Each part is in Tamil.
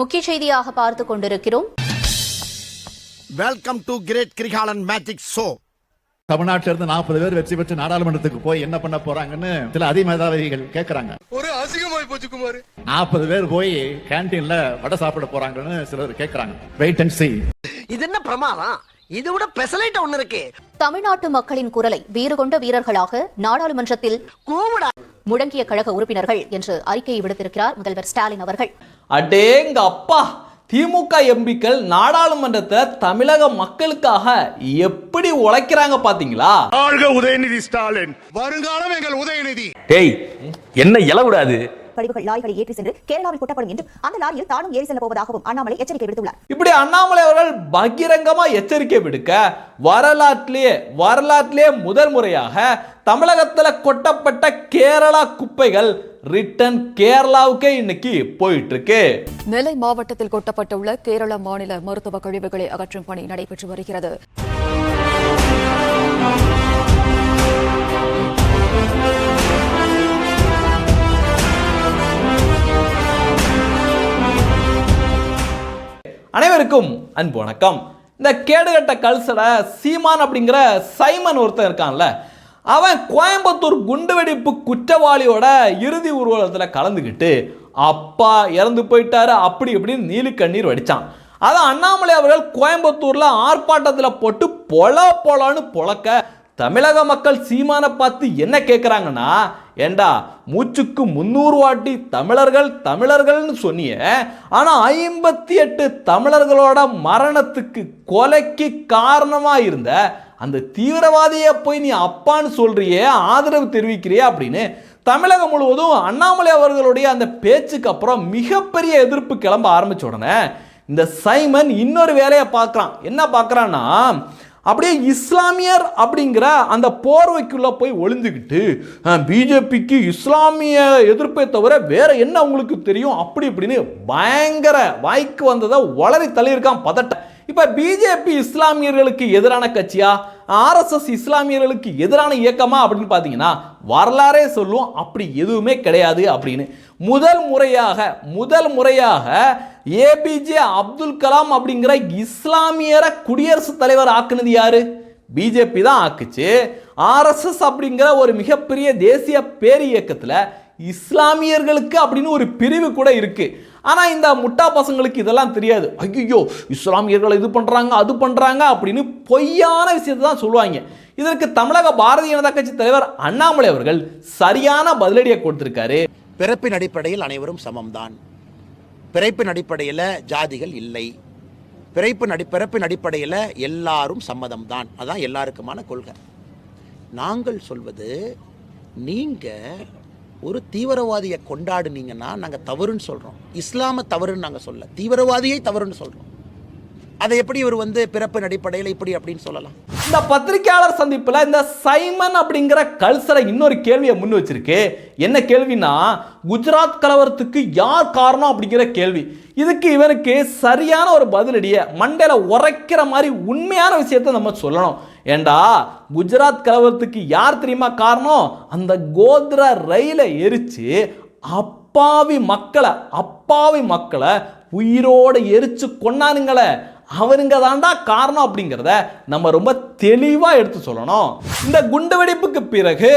முக்கிய செய்தியாக பார்த்துக் கொண்டிருக்கிறோம். Welcome to great Kirikalan magic show தமிழ்நாட்டில இருந்து நாற்பது பேர் வெற்றி பெற்று நாடாளுமன்றத்துக்கு போய் என்ன பண்ண போறாங்கன்னு சில அதிமேதாவிகள் கேக்குறாங்க. ஒரு அசிங்கமாய் போச்சு குமார். நாற்பது பேர் போய் கேன்டீன்ல வடை சாப்பிட போறாங்கன்னு சிலர் கேக்குறாங்க. Wait and see. இது என்ன பிரமாதம்? இது விட பெசலைட் ஒண்ணு இருக்கு. தமிழ்நாட்டு மக்களின் குரலை வீறு கொண்ட வீரர்களாக நாடாளுமன்றத்தில் கூவுடா. முழங்கிய கழக உறுப்பினர்கள் என்று அறிக்கையை விடுத்திருக்கிறார் முதல்வர் ஸ்டாலின் அவர்கள். அடேங்க அப்பா திமுக எம்பிக்கள் நாடாளுமன்றத்தை தமிழக மக்களுக்காக எப்படி உழைக்கிறாங்க பாத்தீங்களா? வாழ்க உதயநிதி ஸ்டாலின். வருங்காலம் எங்கள் உதயநிதி. டேய் என்ன இலவிடாது கழிவுகள் லாரிகளை ஏற்றி சென்று கேரளாவில் கொட்டப்படும் என்றும் அந்த லாரியில் தானும் ஏறி செல்ல போவதாகவும் அண்ணாமலை எச்சரிக்கை விடுத்துள்ளார். இப்படி அண்ணாமலை அவர்கள் பகிரங்கமா எச்சரிக்கை விடுக்க வரலாற்றிலேயே வரலாற்றிலேயே முதல் முறையாக தமிழகத்துல கொட்டப்பட்ட கேரளா குப்பைகள் ரிட்டன் கேரளாவுக்கே இன்னைக்கு போயிட்டு இருக்கு நெல்லை மாவட்டத்தில் கொட்டப்பட்டுள்ள கேரள மாநில மருத்துவ கழிவுகளை அகற்றும் பணி நடைபெற்று வருகிறது. அனைவருக்கும் அன்பு வணக்கம். இந்த கேடுகட்ட கல்சட சீமான் அப்படிங்கிற சைமன் ஒருத்தன் இருக்கான்ல அவன் கோயம்புத்தூர் குண்டுவெடிப்பு குற்றவாளியோட இறுதி ஊர்வலத்தில் கலந்துக்கிட்டு அப்பா இறந்து போயிட்டாரு அப்படி இப்படின்னு நீலி கண்ணீர் வடிச்சான். அதான் அண்ணாமலை அவர்கள் கோயம்புத்தூர்ல ஆர்ப்பாட்டத்தில் போட்டு பொல பொலன்னு பொழக்க தமிழக மக்கள் சீமானை பார்த்து என்ன கேட்குறாங்கன்னா ஏண்டா மூச்சுக்கு முந்நூறு வாட்டி தமிழர்கள் தமிழர்கள்னு சொன்னிய ஆனால் ஐம்பத்தி எட்டு தமிழர்களோட மரணத்துக்கு கொலைக்கு காரணமாக இருந்த அந்த தீவிரவாதியை போய் நீ அப்பான்னு சொல்றியே ஆதரவு தெரிவிக்கிறியே அப்படின்னு தமிழகம் முழுவதும் அண்ணாமலை அவர்களுடைய அந்த பேச்சுக்கு அப்புறம் மிகப்பெரிய எதிர்ப்பு கிளம்ப ஆரம்பிச்ச உடனே இந்த சைமன் இன்னொரு வேலையை பார்க்குறான். என்ன பார்க்குறான்னா அப்படியே இஸ்லாமியர் அப்படிங்கிற அந்த போர்வைக்குள்ளே போய் ஒளிஞ்சுக்கிட்டு பிஜேபிக்கு இஸ்லாமிய எதிர்ப்பை தவிர வேற என்ன உங்களுக்கு தெரியும்? அப்படி இப்படின்னு பயங்கர வாய்க்கு வந்ததை வளரி தள்ளியிருக்கான் பதட்டம். இப்போ பிஜேபி இஸ்லாமியர்களுக்கு எதிரான கட்சியா? ஆர்எஸ்எஸ் இஸ்லாமியர்களுக்கு எதிரான இயக்கமா அப்படின்னு பார்த்தீங்கன்னா வரலாறே சொல்லும் அப்படி எதுவுமே கிடையாது அப்படின்னு. முதல் முறையாக முதல் முறையாக ஏபிஜே அப்துல் கலாம் அப்படிங்கிற இஸ்லாமியரை குடியரசுத் தலைவர் ஆக்குனது யாரு? பிஜேபி தான் ஆக்குச்சு. ஆர்எஸ்எஸ் அப்படிங்கிற ஒரு மிகப்பெரிய தேசிய பேர் இயக்கத்தில் இஸ்லாமியர்களுக்கு அப்படின்னு ஒரு பிரிவு கூட இருக்குது ஆனால் இந்த முட்டா பசங்களுக்கு இதெல்லாம் தெரியாது. ஐயோ இஸ்லாமியர்களை இது பண்ணுறாங்க அது பண்ணுறாங்க அப்படின்னு பொய்யான விஷயத்தை தான் சொல்லுவாங்க. இதற்கு தமிழக பாரதிய ஜனதா கட்சி தலைவர் அண்ணாமலை அவர்கள் சரியான பதிலடியை கொடுத்திருக்காரு. பிறப்பின் அடிப்படையில் அனைவரும் சமம்தான். பிறப்பின் அடிப்படையில் ஜாதிகள் இல்லை. பிறப்பின் அடி பிறப்பின் அடிப்படையில் எல்லாரும் சம்மதம் தான் அதான் எல்லாருக்குமான கொள்கை. நாங்கள் சொல்வது நீங்கள் ஒரு தீவிரவாதியை கொண்டாடுனீங்கன்னா நாங்கள் தவறுன்னு சொல்கிறோம் இஸ்லாமை தவறுன்னு நாங்கள் சொல்ல தீவிரவாதியை தவறுன்னு சொல்கிறோம் அதை எப்படி இவர் வந்து பிறப்பின் அடிப்படையில் இப்படி அப்படின்னு சொல்லலாம்? இந்த பத்திரிகையாளர் சந்திப்பில் இந்த சைமன் அப்படிங்கிற கல்சரை இன்னொரு கேள்வியை முன் வச்சிருக்கு. என்ன கேள்வினா குஜராத் கலவரத்துக்கு யார் காரணம் அப்படிங்கிற கேள்வி. இதுக்கு இவருக்கு சரியான ஒரு பதிலடியை மண்டையில உரைக்கிற மாதிரி உண்மையான விஷயத்தை நம்ம சொல்லணும். ஏண்டா குஜராத் கலவரத்துக்கு யார் தெரியுமா காரணம்? அந்த கோத்ரா ரயிலை எரிச்சு அப்பாவி மக்களை அப்பாவி மக்களை உயிரோடு எரிச்சு கொண்டானுங்களே அவருங்க தாண்டா காரணம் அப்படிங்கிறத நம்ம ரொம்ப தெளிவாக எடுத்து சொல்லணும். இந்த குண்டுவெடிப்புக்கு பிறகு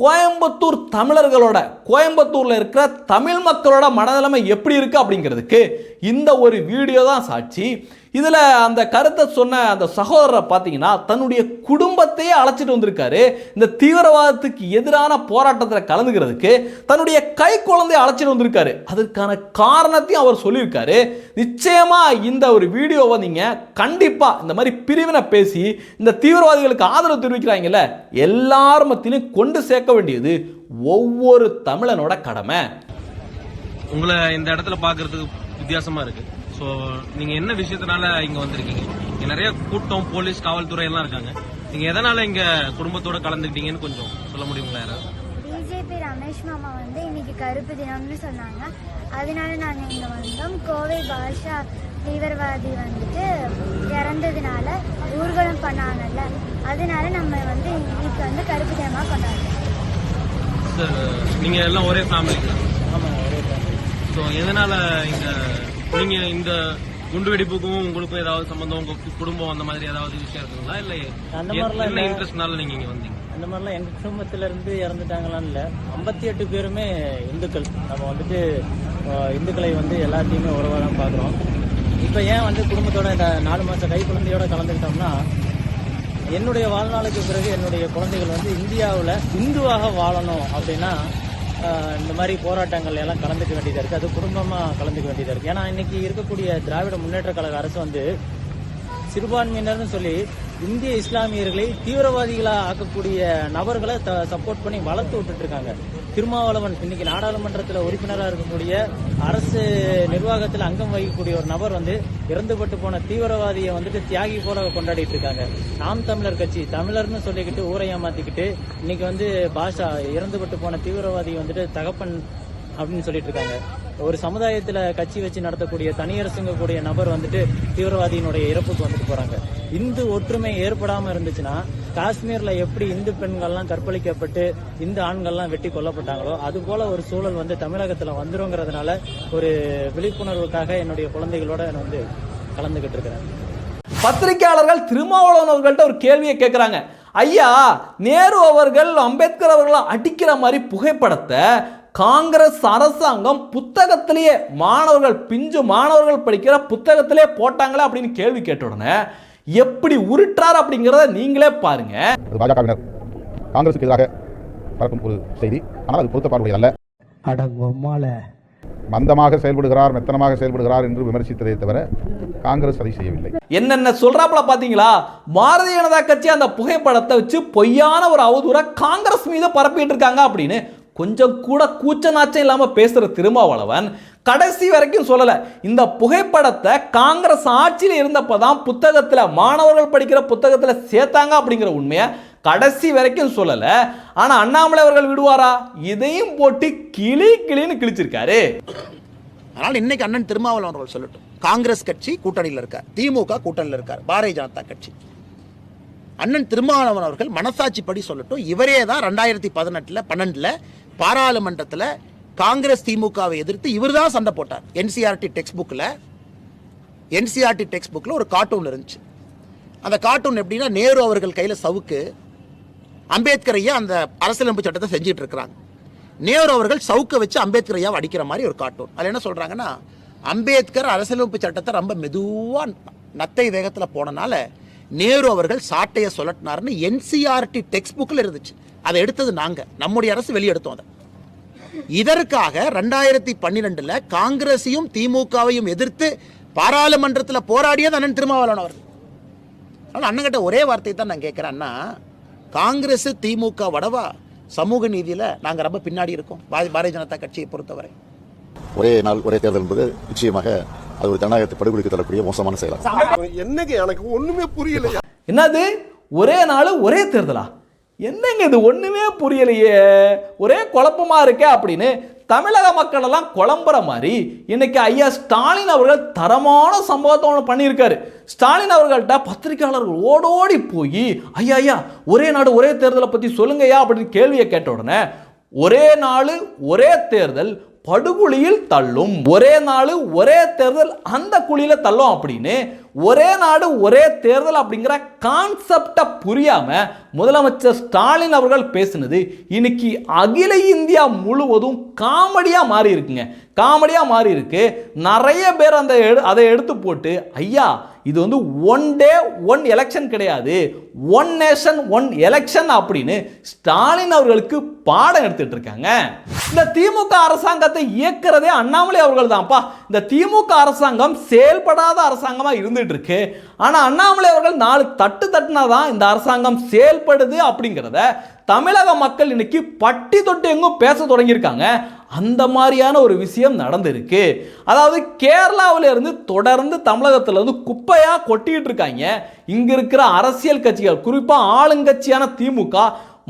கோயம்புத்தூர் தமிழர்களோட கோயம்புத்தூரில் இருக்கிற தமிழ் மக்களோட மனநிலைமை எப்படி இருக்குது அப்படிங்கிறதுக்கு இந்த ஒரு வீடியோ தான் சாட்சி. இதில் அந்த கருத்தை சொன்ன அந்த சகோதரரை பார்த்தீங்கன்னா தன்னுடைய குடும்பத்தையே அழைச்சிட்டு வந்திருக்காரு. இந்த தீவிரவாதத்துக்கு எதிரான போராட்டத்தில் கலந்துக்கிறதுக்கு தன்னுடைய கை குழந்தைய அழைச்சிட்டு வந்திருக்காரு. அதற்கான காரணத்தையும் அவர் சொல்லியிருக்காரு. நிச்சயமாக இந்த ஒரு வீடியோவை நீங்கள் கண்டிப்பாக இந்த மாதிரி பிரிவினை பேசி இந்த தீவிரவாதிகளுக்கு ஆதரவு தெரிவிக்கிறாங்கல்ல எல்லார் மத்தியிலும் கொண்டு சேர்க்க வேண்டியது ஒவ்வொரு தமிழனோட கடமை. உங்களை இந்த இடத்துல பார்க்கறதுக்கு வித்தியாசமாக இருக்குது ஸோ நீங்க என்ன விஷயத்தினால இங்க வந்திருக்கீங்க? இங்க நிறைய கூட்டம் போலீஸ் காவல்துறை எல்லாம் இருக்காங்க. நீங்க எதனால இங்க குடும்பத்தோட கலந்துக்கிட்டீங்கன்னு கொஞ்சம் சொல்ல முடியுங்களா யாராவது? பிஜேபி ரமேஷ் மாமா வந்து இன்னைக்கு கருப்பு தினம்னு சொன்னாங்க. அதனால நாங்கள் இங்கே வந்தோம். கோவை பாஷா தீவிரவாதி வந்துட்டு இறந்ததுனால ஊர்வலம் பண்ணாங்கல்ல. அதனால நம்ம வந்து இன்னைக்கு வந்து கருப்பு தினமாக கொண்டாடுறோம். சார் நீங்க எல்லாம் ஒரே ஃபேமிலிங்களா ஸோ எதனால இங்க நீங்க இந்த குண்டு வெடிப்புக்கும் உங்களுக்கும் ஏதாவது சம்பந்தம் உங்க குடும்பம் அந்த மாதிரி ஏதாவது விஷயம் இருக்குங்களா? இல்ல அந்த மாதிரிலாம் என்ன. இன்ட்ரெஸ்ட்னால நீங்க இங்க வந்தீங்க? அந்த மாதிரிலாம் எங்க குடும்பத்துல இருந்து இறந்துட்டாங்களான்னு இல்ல. ஐம்பத்தி எட்டு பேருமே இந்துக்கள். நம்ம வந்துட்டு இந்துக்களை வந்து எல்லாத்தையுமே உறவாக தான் பார்க்குறோம் இப்போ ஏன் வந்து குடும்பத்தோட இந்த நாலு மாசம் கை குழந்தையோட கலந்துக்கிட்டோம்னா என்னுடைய வாழ்நாளுக்கு பிறகு என்னுடைய குழந்தைகள் வந்து இந்தியாவில் இந்துவாக வாழணும் அப்படின்னா இந்த மாதிரி போராட்டங்கள் எல்லாம் கலந்துக்க வேண்டியதாக இருக்குது அது குடும்பமாக கலந்துக்க வேண்டியதாக இருக்குது ஏன்னா இன்றைக்கி இருக்கக்கூடிய திராவிட முன்னேற்ற கழக அரசு வந்து சிறுபான்மையினர்னு சொல்லி இந்திய இஸ்லாமியர்களை தீவிரவாதிகளாக ஆக்கக்கூடிய நபர்களை சப்போர்ட் பண்ணி வளர்த்து விட்டுட்டு இருக்காங்க திருமாவளவன் இன்னைக்கு நாடாளுமன்றத்தில் உறுப்பினராக இருக்கக்கூடிய அரசு நிர்வாகத்தில் அங்கம் வகிக்கக்கூடிய ஒரு நபர் வந்து இறந்துபட்டு போன தீவிரவாதியை வந்துட்டு தியாகி போல கொண்டாடிட்டு இருக்காங்க நாம் தமிழர் கட்சி தமிழர்னு சொல்லிக்கிட்டு ஊரை ஏமாத்திக்கிட்டு இன்னைக்கு வந்து பாஷா இறந்துபட்டு போன தீவிரவாதி வந்துட்டு தகப்பன் அப்படின்னு சொல்லிட்டு இருக்காங்க. ஒரு சமுதாயத்துல கட்சி வச்சு நடத்தக்கூடிய தனியரசுங்க கூடிய நபர் வந்துட்டு தீவிரவாதியினுடைய இறப்புக்கு வந்துட்டு போறாங்க. இந்து ஒற்றுமை ஏற்படாம இருந்துச்சுன்னா காஷ்மீர்ல எப்படி இந்து பெண்கள்லாம் கற்பழிக்கப்பட்டு இந்து ஆண்கள்லாம் வெட்டி கொல்லப்பட்டாங்களோ அது போல ஒரு சூழல் வந்து தமிழகத்துல வந்துருங்கிறதுனால ஒரு விழிப்புணர்வுக்காக என்னுடைய குழந்தைகளோட நான் வந்து கலந்துகிட்டு இருக்கிறேன். பத்திரிகையாளர்கள் திருமாவளவன் அவர்கள்ட்ட ஒரு கேள்வியை கேட்குறாங்க ஐயா நேரு அவர்கள் அம்பேத்கர் அவர்களை அடிக்கிற மாதிரி புகைப்படத்தை காங்கிரஸ் அரசாங்கம் புத்தகத்திலேயே மாணவர்கள் பிஞ்சு மாணவர்கள் படிக்கிற புத்தகத்திலே போட்டாங்களே அப்படின்னு கேள்வி கேட்ட உடனே எப்படி உருட்டார் அப்படிங்கிறத நீங்களே பாருங்க. பாஜகவினர் காங்கிரசுக்கு எதிராக பரப்பும் ஒரு செய்தி. ஆனால் அது பொருத்தப்பாடுடையதல்ல அடங்கொம்மால மந்தமாக செயல்படுகிறார் மெத்தனமாக செயல்படுகிறார் என்று விமர்சித்ததை தவிர காங்கிரஸ் அதை செய்யவில்லை. என்னென்ன சொல்றாப்புல பாத்தீங்களா? பாரதிய ஜனதா கட்சி அந்த புகைப்படத்தை வச்சு பொய்யான ஒரு அவதூற காங்கிரஸ் மீது பரப்பிட்டு இருக்காங்க அப்படின்னு கொஞ்சம் கூட கூச்ச நாச்சம் இல்லாமல் பேசுகிற திருமாவளவன் கடைசி வரைக்கும் சொல்லலை. இந்த புகைப்படத்தை காங்கிரஸ் ஆட்சியில் இருந்தப்பதான் புத்தகத்தில் மாணவர்கள் படிக்கிற புத்தகத்தில் சேர்த்தாங்க அப்படிங்கிற உண்மையை கடைசி வரைக்கும் சொல்லலை. ஆனால் அண்ணாமலை அவர்கள் விடுவாரா? இதையும் போட்டு கிளி கிளின்னு கிழிச்சிருக்காரு. அதனால் இன்னைக்கு அண்ணன் திருமாவளவன் அவர்கள் சொல்லட்டும். காங்கிரஸ் கட்சி கூட்டணியில் இருக்கார். திமுக கூட்டணியில் இருக்கார். பாரதிய ஜனதா கட்சி. அண்ணன் திருமாவளவன் அவர்கள் மனசாட்சி படி சொல்லட்டும். இவரே தான் ரெண்டாயிரத்தி பதினெட்டில் பன்னெண்டில் பாராளுமன்றத்தில் காங்கிரஸ் திமுகவை எதிர்த்து இவர் தான் சண்டை போட்டார். என்சிஆர்டி டெக்ஸ்ட் புக்கில் என்சிஆர்டி டெக்ஸ்ட் புக்கில் ஒரு கார்ட்டூன் இருந்துச்சு. அந்த கார்ட்டூன் எப்படின்னா நேரு அவர்கள் கையில் சவுக்கு அம்பேத்கர் ஐயா அந்த அரசியலமைப்பு சட்டத்தை செஞ்சுட்டு இருக்கிறாங்க. நேரு அவர்கள் சவுக்கை வச்சு அம்பேத்கர் ஐயாவை அடிக்கிற மாதிரி ஒரு கார்ட்டூன் அதில் என்ன சொல்கிறாங்கன்னா அம்பேத்கர் அரசியலமைப்பு சட்டத்தை ரொம்ப மெதுவாக நத்தை வேகத்தில் போனனால நேரு அவர்கள் சாட்டையை சொல்லட்டினார்னு என்சிஆர்டி டெக்ஸ்ட் புக்கில் இருந்துச்சு. அதை எடுத்தது நாங்க. நம்முடைய அரசு வெளியெடுத்தோம் அதை. இதற்காக ரெண்டாயிரத்தி பன்னிரெண்டுல காங்கிரஸையும் திமுகவையும் எதிர்த்து பாராளுமன்றத்தில் போராடியது அண்ணன் திருமாவளவன் அவர்கள். ஆனால் அண்ணங்கிட்ட ஒரே வார்த்தை தான் நான் கேட்குறேன். அண்ணா காங்கிரஸ் திமுக வடவா சமூக நீதியில் நாங்கள் ரொம்ப பின்னாடி இருக்கோம். பாரதி- பாரதிய ஜனதா கட்சியை பொறுத்தவரை. ஒரே நாள் ஒரே தேர்தல் என்பது நிச்சயமாக அது ஒரு ஜனநாயகத்தை படுகொலைக்கு தரக்கூடிய மோசமான செயலாகும். என்னங்க எனக்கு ஒண்ணுமே புரியல என்னது? ஒரே நாள் ஒரே தேர்தலா? என்னங்க இது? ஒன்றுமே புரியலையே. ஒரே குழப்பமாக இருக்கே அப்படின்னு தமிழக மக்கள் எல்லாம் குழம்புற மாதிரி இன்னைக்கு ஐயா ஸ்டாலின் அவர்கள் தரமான சம்பவத்தை ஒன்று பண்ணியிருக்காரு. ஸ்டாலின் அவர்கள்ட்ட பத்திரிகையாளர்கள் ஓடோடி போய் ஐயா ஐயா ஒரே நாடு ஒரே தேர்தலை பற்றி சொல்லுங்கய்யா அப்படின்னு கேள்வியை கேட்ட உடனே ஒரே நாள் ஒரே தேர்தல் படுகுழியில் தள்ளும். ஒரே நாள் ஒரே தேர்தல் அந்த குழியில் தள்ளும் அப்படின்னு ஒரே நாடு ஒரே தேர்தல் அப்படிங்கிற கான்செப்டை புரியாமல் முதலமைச்சர் ஸ்டாலின் அவர்கள் பேசினது இன்னைக்கு அகில இந்தியா முழுவதும் காமெடியாக மாறி இருக்குங்க காமெடியாக மாறி இருக்கு நிறைய பேர் அந்த எடு- அதை எடுத்து போட்டு ஐயா இது வந்து ஒன் டே ஒன் எலெக்ஷன் கிடையாது. ஒன் நேஷன் ஒன் எலெக்ஷன் அப்படின்னு ஸ்டாலின் அவர்களுக்கு பாடம் எடுத்துட்டு இருக்காங்க. இந்த திமுக அரசாங்கத்தை இயக்குறதே அண்ணாமலை அவர்கள் தான்ப்பா இந்த திமுக அரசாங்கம் செயல்படாத அரசாங்கமாக இருந்துட்டு இருக்கு. ஆனால் அண்ணாமலை அவர்கள் நாலு தட்டு தட்டுனாதான் இந்த அரசாங்கம் செயல்படுது அப்படிங்கிறத தமிழக மக்கள் இன்னைக்கு பட்டி தொட்டு எங்கும் பேச தொடங்கியிருக்காங்க. அந்த மாதிரியான ஒரு விஷயம் நடந்திருக்கு. அதாவது கேரளாவில இருந்து தொடர்ந்து தமிழகத்தில் இருந்து குப்பையாக கொட்டிக்கிட்டு இருக்காங்க. இங்கே இருக்கிற அரசியல் கட்சிகள் குறிப்பாக ஆளுங்கட்சியான திமுக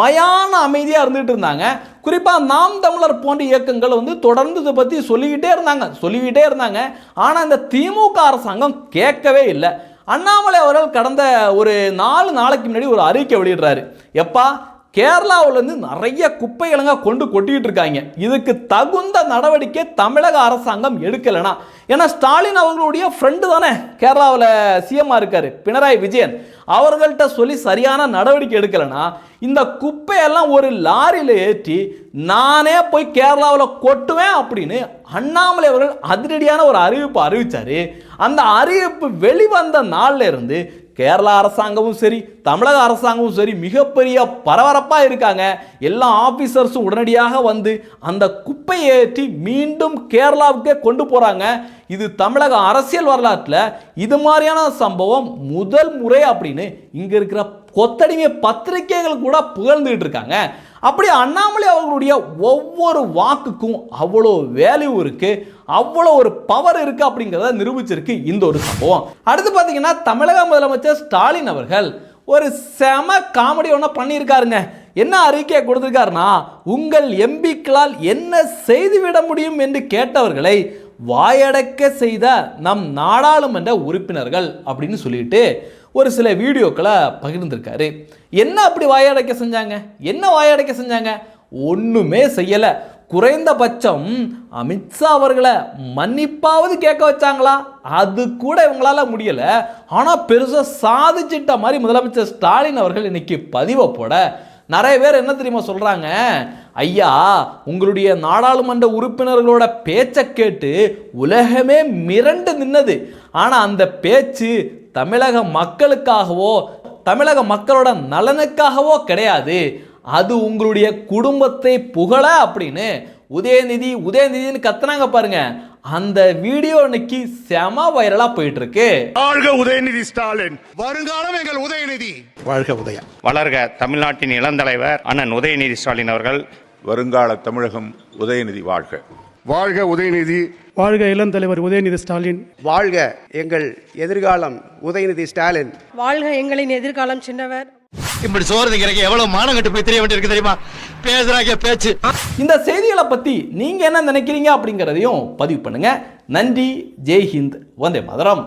மயான அமைதியாக இருந்துகிட்டு இருந்தாங்க. குறிப்பாக நாம் தமிழர் போன்ற இயக்கங்கள் வந்து தொடர்ந்து இதை பற்றி சொல்லிக்கிட்டே இருந்தாங்க. சொல்லிக்கிட்டே இருந்தாங்க. ஆனால் இந்த திமுக அரசாங்கம் கேட்கவே இல்லை. அண்ணாமலை அவர்கள் கடந்த ஒரு நாலு நாளைக்கு முன்னாடி ஒரு அறிக்கை வெளியிடுறாரு. எப்பா கேரளாவிலேருந்து நிறைய குப்பைகளங்க கொண்டு கொட்டிகிட்டு இருக்காங்க. இதுக்கு தகுந்த நடவடிக்கை தமிழக அரசாங்கம் எடுக்கலைனா. ஏன்னா ஸ்டாலின் அவர்களுடைய ஃப்ரெண்டு தானே. கேரளாவில் சிஎம்மாக இருக்கார் பினராயி விஜயன். அவர்கள்ட்ட சொல்லி சரியான நடவடிக்கை எடுக்கலைனா இந்த குப்பையெல்லாம் ஒரு லாரியில் ஏற்றி நானே போய் கேரளாவில் கொட்டுவேன் அப்படின்னு அண்ணாமலை அவர்கள் அதிரடியான ஒரு அறிவிப்பு அறிவிச்சாரு. அந்த அறிவிப்பு வெளிவந்த நாளில் இருந்து கேரளா அரசாங்கமும் சரி தமிழக அரசாங்கமும் சரி மிகப்பெரிய பரபரப்பாக இருக்காங்க. எல்லா ஆஃபீஸர்ஸும் உடனடியாக வந்து அந்த குப்பையை ஏற்றி மீண்டும் கேரளாவுக்கே கொண்டு போகிறாங்க இது தமிழக அரசியல் வரலாற்றில் இது மாதிரியான சம்பவம் முதல் முறை அப்படின்னு இங்கே இருக்கிற கொத்தடிமை பத்திரிகைகள் கூட புகழ்ந்துகிட்டு இருக்காங்க. அப்படி அண்ணாமலை அவர்களுடைய ஒவ்வொரு வாக்குக்கும் அவ்வளோ வேல்யூ இருக்குது அவ்வளோ ஒரு பவர் இருக்குது அப்படிங்கிறத நிரூபிச்சிருக்கு இந்த ஒரு சம்பவம். அடுத்து பார்த்தீங்கன்னா தமிழக முதலமைச்சர் ஸ்டாலின் அவர்கள் ஒரு செம காமெடி ஒன்றா பண்ணியிருக்காருங்க. என்ன அறிக்கையை கொடுத்துருக்காருன்னா உங்கள் எம்பிக்களால் என்ன செய்துவிட முடியும்? என்று கேட்டவர்களை வாயடக்க செய்த நம் நாடாளுமன்ற உறுப்பினர்கள் அப்படின்னு சொல்லிட்டு ஒரு சில வீடியோக்களை பகிர்ந்திருக்காரு. என்ன அப்படி வாயடைக்க செஞ்சாங்க? என்ன வாயடைக்க செஞ்சாங்க? ஒன்றுமே செய்யலை. குறைந்தபட்சம் அமித்ஷா அவர்களை மன்னிப்பாவது கேட்க வச்சாங்களா? அது கூட இவங்களால முடியலை. ஆனால் பெருசாக சாதிச்சிட்ட மாதிரி முதலமைச்சர் ஸ்டாலின் அவர்கள் இன்னைக்கு பதிவை போட நிறைய பேர் என்ன தெரியுமா சொல்கிறாங்க ஐயா உங்களுடைய நாடாளுமன்ற உறுப்பினர்களோட பேச்சை கேட்டு உலகமே மிரண்டு நின்னது. ஆனால் அந்த பேச்சு தமிழக மக்களுக்காகவோ தமிழக மக்களோட நலனுக்காகவோ கிடையாது. அது உங்களுடைய குடும்பத்தை புகழ அப்படின்னு உதயநிதி உதயநிதினு கத்துனாங்க பாருங்க. அந்த வீடியோ இன்னைக்கு செம வைரலா போயிட்டு இருக்கு வாழ்க உதயநிதி ஸ்டாலின். வருங்காலம் எங்கள் உதயநிதி. வாழ்க உதயம். வளர்க தமிழ்நாட்டின் இளந்தலைவர் அண்ணன் உதயநிதி ஸ்டாலின் அவர்கள். வருங்கால தமிழகம் உதயநிதி வாழ்க. வாழ்க உதயநிதி வாழ்க இளம் தலைவர் உதயநிதி ஸ்டாலின். வாழ்க எங்கள் எதிர்காலம் உதயநிதி ஸ்டாலின். வாழ்க எங்களின் எதிர்காலம் சின்னவர். இப்படி சோறு திங்கிறக்கு எவ்வளவு மானம் கட்டு போய் தெரிய வேண்டியிருக்கு தெரியுமா? பேசுறாங்க பேச்சு. இந்த செய்திகளை பத்தி நீங்க என்ன நினைக்கிறீங்க அப்படிங்கிறதையும் பதிவு பண்ணுங்க. நன்றி ஜெய் ஹிந்த் வந்தே மதரம்.